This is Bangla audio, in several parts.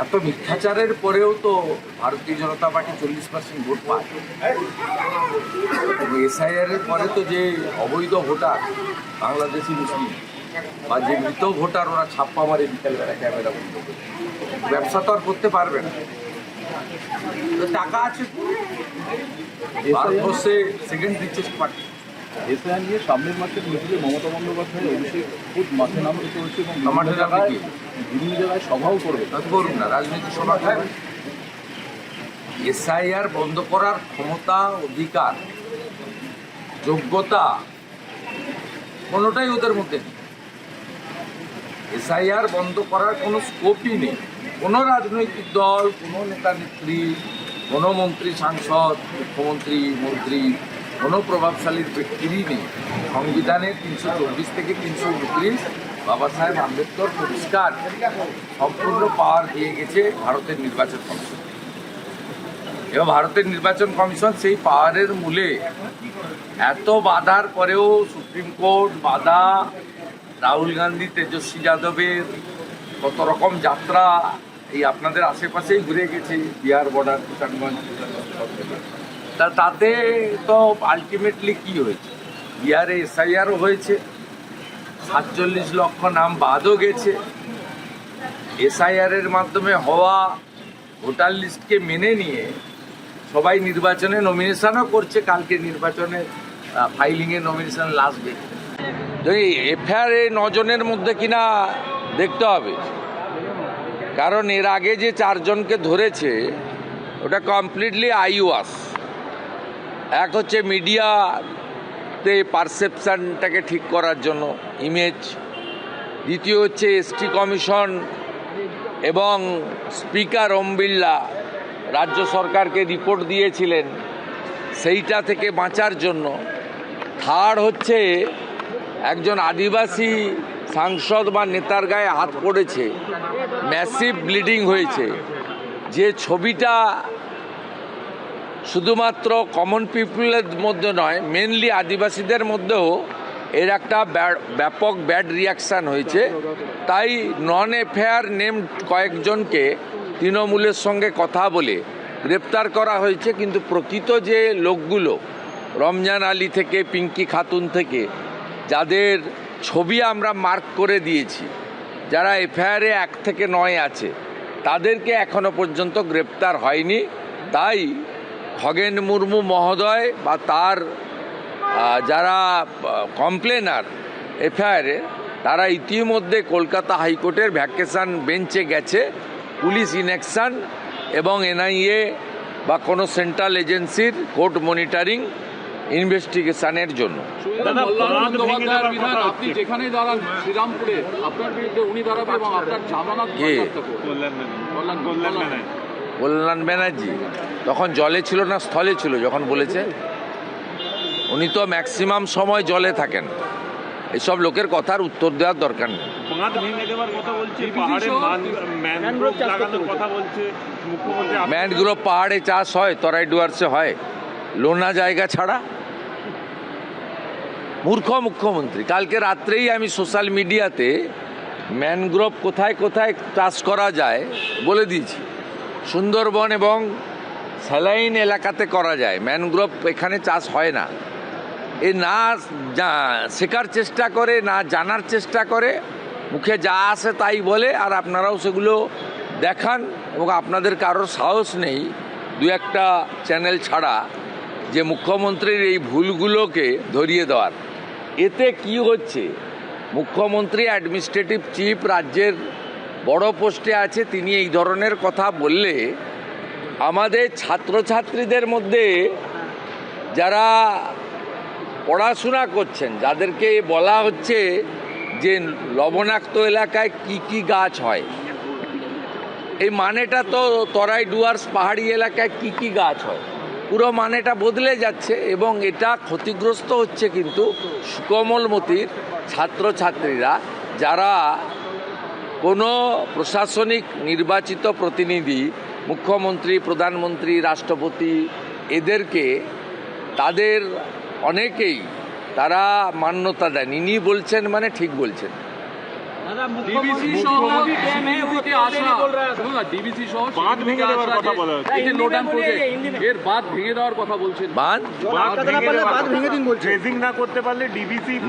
এত মিথ্যাচারের পরেও তো ভারতীয় জনতা পার্টি চল্লিশ পার্সেন্ট ভোট পায়। এসআইআর এর পরে তো যে অবৈধ ভোটার বাংলাদেশি মুসলিম বা যে মৃত ভোটার ওরা ছাপ্পা মারে বিকেলবেলা ক্যামেরা বন্ধ ব্যবসা তো আর করতে পারবে না। তো টাকা আছে ভারতবর্ষে সেকেন্ড রিচেস্ট পার্টি এসআইআর নিয়ে সামনের মাসে মিছিলে মমতা বন্দ্যোপাধ্যায় অভিষেক খুব মাঠে নামতে চলছে এবং মাঠে জায়গায় বিভিন্ন জায়গায় সভাও করবে তা করুন না রাজনীতি সভা খায় এসআইআর বন্ধ করার ক্ষমতা অধিকার যোগ্যতা কোনোটাই ওদের মধ্যে নেই। এসআইআর বন্ধ করার কোনো স্কোপই নেই। কোনো রাজনৈতিক দল কোনো নেতা নেত্রী কোনো মন্ত্রী সাংসদ মুখ্যমন্ত্রী মন্ত্রী কোনো প্রভাবশালীর ব্যক্তিরই নেই। সংবিধানের তিনশো চব্বিশ থেকে তিনশো উনত্রিশ বাবা সাহেব আম্বেদকর পরিষ্কার সম্পূর্ণ পাওয়ার দিয়ে গেছে ভারতের নির্বাচন কমিশন। এবং ভারতের নির্বাচন কমিশন সেই পাওয়ারের মূলে এত বাধার পরেও সুপ্রিম কোর্ট বাধা রাহুল গান্ধী, তেজস্বী যাদবের কত রকম যাত্রা এই আপনাদের আশেপাশেই ঘুরে গেছে। বিহার বর্ডার, কিষানগঞ্জ তা তাতে তো আলটিমেটলি কি হয়েছে? বিহারে এসআইআরও হয়েছে, সাতচল্লিশ লক্ষ নাম বাদও গেছে। এসআইআর এর মাধ্যমে হওয়া ভোটার লিস্টকে মেনে নিয়ে সবাই নির্বাচনে নমিনেশনও করছে, কালকে নির্বাচনে ফাইলিংয়ে নমিনেশন লাস্ট ডেট যদি এফআইআর নজনের মধ্যে কিনা দেখতে হবে। কারণ এর আগে যে চারজনকে ধরেছে, ওটা কমপ্লিটলি আইওয়াস এক হচ্ছে মিডিয়াতে পারসেপশনটাকে ঠিক করার জন্য ইমেজ দ্বিতীয় হচ্ছে এসটি কমিশন এবং স্পিকার ওম বিড়লা রাজ্য সরকারকে রিপোর্ট দিয়েছিলেন সেইটা থেকে বাঁচার জন্য। থার্ড হচ্ছে একজন আদিবাসী সাংসদ বা নেতার গায়ে হাত পড়েছে ম্যাসিভ ব্লিডিং হয়েছে। যে ছবিটা শুধুমাত্র কমন পিপুলের মধ্যে নয় মেনলি আদিবাসীদের মধ্যেও এর একটা ব্যা- ব্যাপক ব্যাড রিয়াকশান হয়েছে। তাই নন এফেয়ার নেম কয়েকজনকে তৃণমূলের সঙ্গে কথা বলে গ্রেপ্তার করা হয়েছে, কিন্তু প্রকৃত যে লোকগুলো, রমজান আলী থেকে, পিঙ্কি খাতুন থেকে, যাদের ছবি আমরা মার্ক করে দিয়েছি, যারা এফআইআরে এক থেকে নয় আছে, তাদেরকে এখনও পর্যন্ত গ্রেপ্তার হয়নি। তাই খগেন মুর্মু মহোদয় বা তার যারা কমপ্লেনার এফআইআরে তারা ইতিমধ্যে কলকাতা হাইকোর্টের ভ্যাকেশন বেঞ্চে গেছে পুলিশ ইনেকশন এবং এনআইএ বা কোনো সেন্ট্রাল এজেন্সির কোর্ট মনিটরিং ইনভেস্টিগেশনের জন্য। কল্যাণ ব্যানার্জি। তখন জলে ছিল না স্থলে ছিল যখন বলেছে। উনি তো ম্যাক্সিমাম সময় জলে থাকেন। এসব লোকের কথার উত্তর দেওয়ার দরকার নেই। বাঁধ ভেঙে দেওয়ার কথা বলছে BBC পাহাড়ে সহ ম্যানগ্রোভ লাগানোর কথা বলছে। মুখ্যমন্ত্রী আপ- ম্যানগ্রোভ পাহাড়ে চাষ হয় তরাই ডুয়ার্সে হয়। লোনা জায়গা ছাড়া। মূর্খ মুখ্যমন্ত্রী কালকে রাত্রেই আমি সোশ্যাল মিডিয়াতে ম্যানগ্রোভ কোথায় কোথায় চাষ করা যায় বলে দিয়েছি। সুন্দরবন এবং স্যালাইন এলাকাতে করা যায়। ম্যানগ্রোভ এখানে চাষ হয় না। এ না শেখার চেষ্টা করে, না জানার চেষ্টা করে, মুখে যা আসে তাই বলে, আর আপনারাও সেগুলো দেখান এবং আপনাদের কারোর সাহস নেই দু একটা চ্যানেল ছাড়া যে মুখ্যমন্ত্রীর এই ভুলগুলোকে ধরিয়ে দেওয়ার। এতে কি হচ্ছে? মুখ্যমন্ত্রী অ্যাডমিনিস্ট্রেটিভ চিফ রাজ্যের বড় পোস্টে আছে, তিনি এই ধরনের কথা বললে আমাদের ছাত্রছাত্রীদের মধ্যে যারা পড়াশোনা করছেন, যাদেরকে বলা হচ্ছে যে লবণাক্ত এলাকায় কি কি গাছ হয়, এই মানেটা তো তরাই ডুয়ার্স পাহাড়ি এলাকায় কি কি গাছ হয়। পুরো মানেটা বদলে যাচ্ছে এবং এটা ক্ষতিগ্রস্ত হচ্ছে কিন্তু সুকমলমতির ছাত্রছাত্রীরা, যারা কোনো প্রশাসনিক নির্বাচিত প্রতিনিধি মুখ্যমন্ত্রী প্রধানমন্ত্রী রাষ্ট্রপতি এদেরকে তাদের অনেকেই তারা মান্যতা দেন ইনি বলছেন মানে ঠিক বলছেন।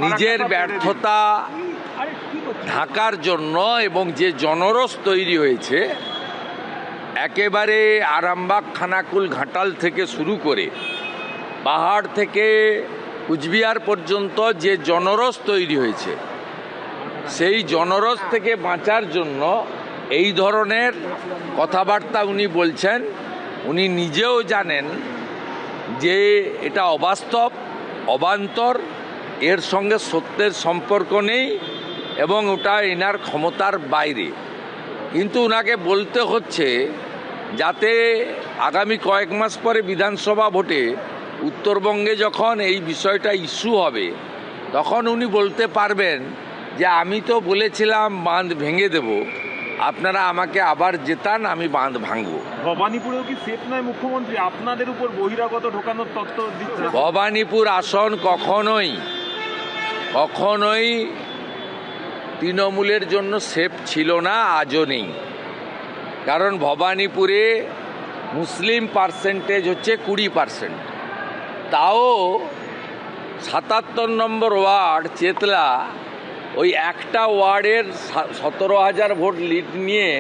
নিজের ব্যর্থতা ঢাকার জন্য এবং যে জনরস তৈরি হয়েছে একেবারে আরামবাগ খানাকুল ঘাটাল থেকে শুরু করে পাহাড় থেকে কুচবিহার পর্যন্ত যে জনরস তৈরি হয়েছে, সেই জনরস থেকে বাঁচার জন্য এই ধরনের কথাবার্তা উনি বলছেন। উনি নিজেও জানেন যে এটা অবাস্তব, অবান্তর, এর সঙ্গে সত্যের সম্পর্ক নেই এবং ওটা এনার ক্ষমতার বাইরে। কিন্তু ওনাকে বলতে হচ্ছে যাতে আগামী কয়েক মাস পরে বিধানসভা ভোটে উত্তরবঙ্গে যখন এই বিষয়টা ইস্যু হবে তখন উনি বলতে পারবেন যে আমি তো বলেছিলাম বাঁধ ভেঙে দেব আপনারা আমাকে আবার জেতান আমি বাঁধ ভাঙবো। ভবানীপুরেও কি সেফ নয় মুখ্যমন্ত্রী? আপনাদের উপর বহিরাগত ঢোকানোর তত্ত্ব দিচ্ছে ভবানীপুর আসন কখনোই কখনোই তৃণমূলের জন্য সেফ ছিল না, আজও নেই। কারণ ভবানীপুরে মুসলিম পার্সেন্টেজ হচ্ছে কুড়ি পার্সেন্ট। তাও সাতাত্তর নম্বর ওয়ার্ড চেতলা ওই একটা ওয়ার্ডের সতেরো হাজার ভোট লিড নিয়ে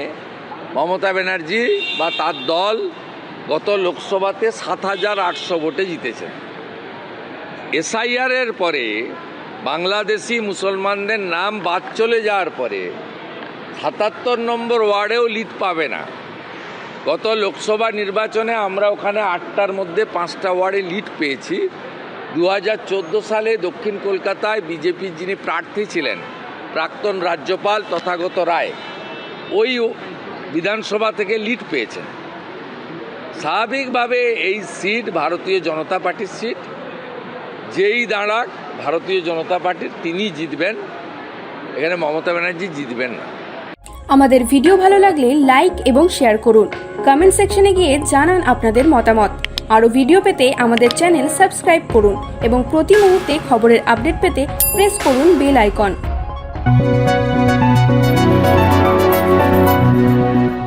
মমতা ব্যানার্জি বা তার দল গত লোকসভাতে সাত হাজার আটশো ভোটে জিতেছেন এসআইআরের পরে বাংলাদেশি মুসলমানদের নাম বাদ চলে যাওয়ার পরে সাতাত্তর নম্বর ওয়ার্ডেও লিড পাবে না। গত লোকসভা নির্বাচনে আমরা ওখানে আটটার মধ্যে পাঁচটা ওয়ার্ডে লিড পেয়েছি। দু হাজার চোদ্দ সালে দক্ষিণ কলকাতায় বিজেপির যিনি প্রার্থী ছিলেন, প্রাক্তন রাজ্যপাল তথাগত রায়, ওই বিধানসভা থেকে লিড পেয়েছেন। স্বাভাবিকভাবে এই সিট ভারতীয় জনতা পার্টির সিট, যেই দাঁড়াক ভারতীয় জনতা পার্টির তিনি জিতবেন, এখানে মমতা ব্যানার্জি জিতবেন না। আমাদের ভিডিও ভালো লাগলে লাইক এবং শেয়ার করুন। কমেন্ট সেকশনে গিয়ে জানান আপনাদের মতামত। আরও ভিডিও পেতে আমাদের চ্যানেল সাবস্ক্রাইব করুন এবং প্রতি মুহূর্তে খবরের আপডেট পেতে প্রেস করুন বেল আইকন।